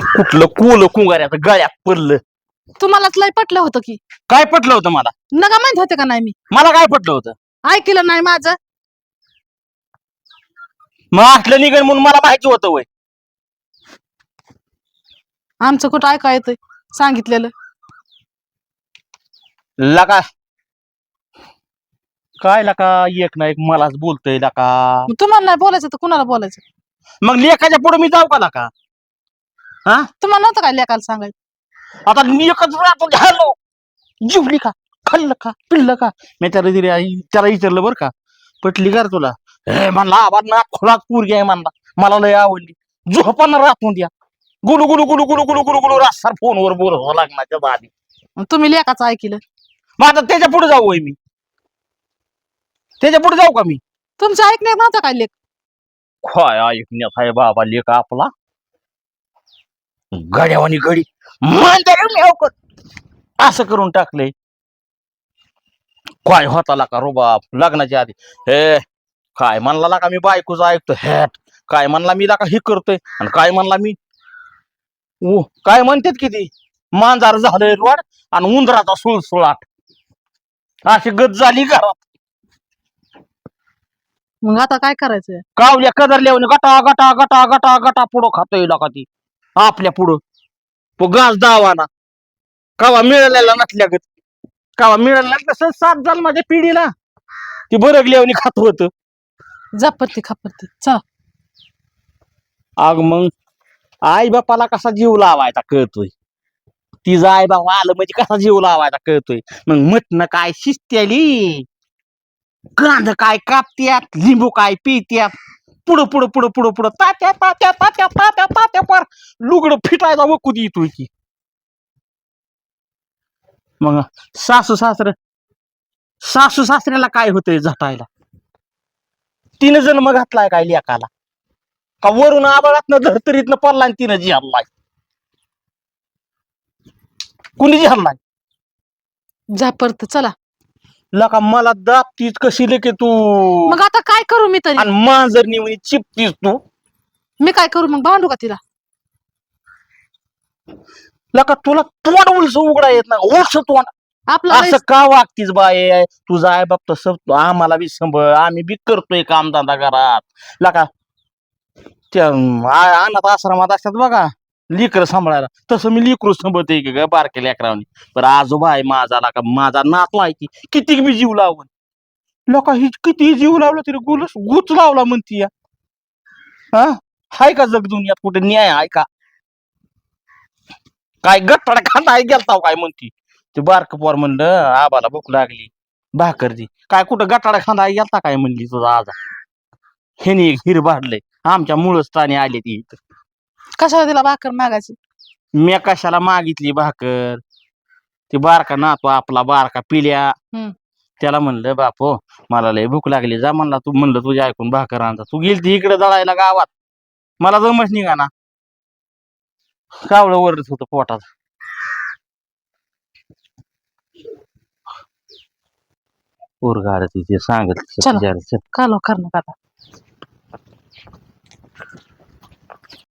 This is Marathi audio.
कुठलं कुल कुंगाऱ्याचं गळ्यात पडलं. तुम्हालाच लय पटलं होतं की. काय पटलं होतं मला? नका माहीत होते का नाही मी? मला काय पटलं होतं? ऐकलं नाही माझं. मग असलं निघण म्हणून मला माहिती होतं वय. आमचं कुठं ऐका येतंय? सांगितलेलं. लका. काय लका? एक ना एक मलाच बोलतय लका. मग तुम्हाला नाही बोलायचं तर कुणाला बोलायचं? मग लेखाच्या पुढे मी जाऊ का लका? हा? तुम्हाला नव्हतं काय लेखाला सांगायचं? आता एकच राहतो झालो जिवली का खाल्लं का पिल्लं का मी त्याला दिली आई- त्याला विचारलं बरं का पटली का रे तुला? हे म्हणला आवाज ना खोलात पोरगी आहे म्हणला. मला लय आवडली. झोपांना राहून द्या. गुलू गुलू गुलू गुलू गुलू गुलू गुलू रास्तार फोनवर बोलवा लागण्याच्या आधी तुम्ही लेखाचं ऐकलं. मग आता त्याच्या पुढे जाऊ होय मी. त्याच्या पुढे जाऊ का मी? तुमचं ऐकण्यात नव्हतं काय लेख काय ऐकण्यात आहे बाबा लेका आपला. गड्यावानी गडी. मांजर असं करून टाकले काय होता का रुबाब लग्नाच्या आधी. हे काय म्हणला का मी बायकोच ऐकतो हॅट काय म्हणला मी का हे करतोय. आणि काय म्हणला मी? उ काय म्हणतात किती मांजार झालंय रोड आणि उंदराचा सुळसुळाट. अशी गत झाली घरात. मग आता काय करायचं कावल्या कदरल्यावर गटा गटा गटा गटा गटा पुढं खातोय का ती. आपल्या पुढं. तो गाज दावाना. कावा मिळालेला नसल्यागत कावा मिळालेला तसं सात झालं माझ्या पिढीला. ती बरगल्यावनी खात होत. जापत्ती खापत्ती अग मग. आई बापाला कसा जीव लावायचा कळतोय. तिचा आई बाप आलं म्हणजे कसा जीव लावायचा कळतोय. मग मटण काय शिस्त्याली कांद काय कापत्यात? लिंबू काय पित्यात पुढं पुढं पुढं पुढं पुढं. तात्या तात्या तात्या तात्या तात्या लुगडं फिटायचा वकूत येतोय की. मग सासू सासर सासू सासऱ्याला काय होतंय झटायला? तिनं जन्म घातलाय काय लेकाला? का वरून आबाळातनं धरतरीतनं पडला आणि तिनं जिहारलाय कुणी जिहारलाय जापरत चला. लका मला दाबतीस कशी लेके तू? मग आता काय करू मी तरी? आणि मांजर निवणी चिपतीस तू? मी काय करू? मग भांडू का तिला? लका तुला तोंड उलस उघडा येत ना ओळख तोंड. आपलं असं का वागतीस बाय तुझा आहे बाप तसं आम्हाला बी संभळ आम्ही बी करतोय कामधंदा घरात. लका त्या आ- अनाथ आश्रमात असतात बघा लिकर सांभाळायला. तसं मी लिकरू सांभाळतोय की ग बारक्या लेकरावनी पण आजोबा आहे माझा लका माझा नातू आहे ती किती बी जीव लावून. लोका ही किती जीव लावला तरी गुलस गुच लावला म्हणती या. हा? हाय का जग दुनियात कुठे न्याय आहे का? काय गट्टाड खांदा आहे गेलता काय म्हणती? ते बारक पोर म्हणलं आबाला भूक लागली भाकर दे. काय कुठं गटाडा खांदा आहे गेलता काय म्हणली तुझा आजा? हेनी एक हिर भाडलंय. आमच्या मुळस्थानी आले ती इथं. कशाला तिला भाकर मागायची? मी कशाला मागितली भाकर? ती बारका नातो आपला बारका पिल्या. हम्म. त्याला म्हणलं बापो मला लय भूक लागली. जा म्हणला तू म्हणलं तुझ्या ऐकून भाकर आणता. तू गेलती इकडे दळायला गावात. मला जमच निघा ना? कावळं वरत होतं पोटात. पोरगार तिथे सांगत चला. कालो कर नका आता.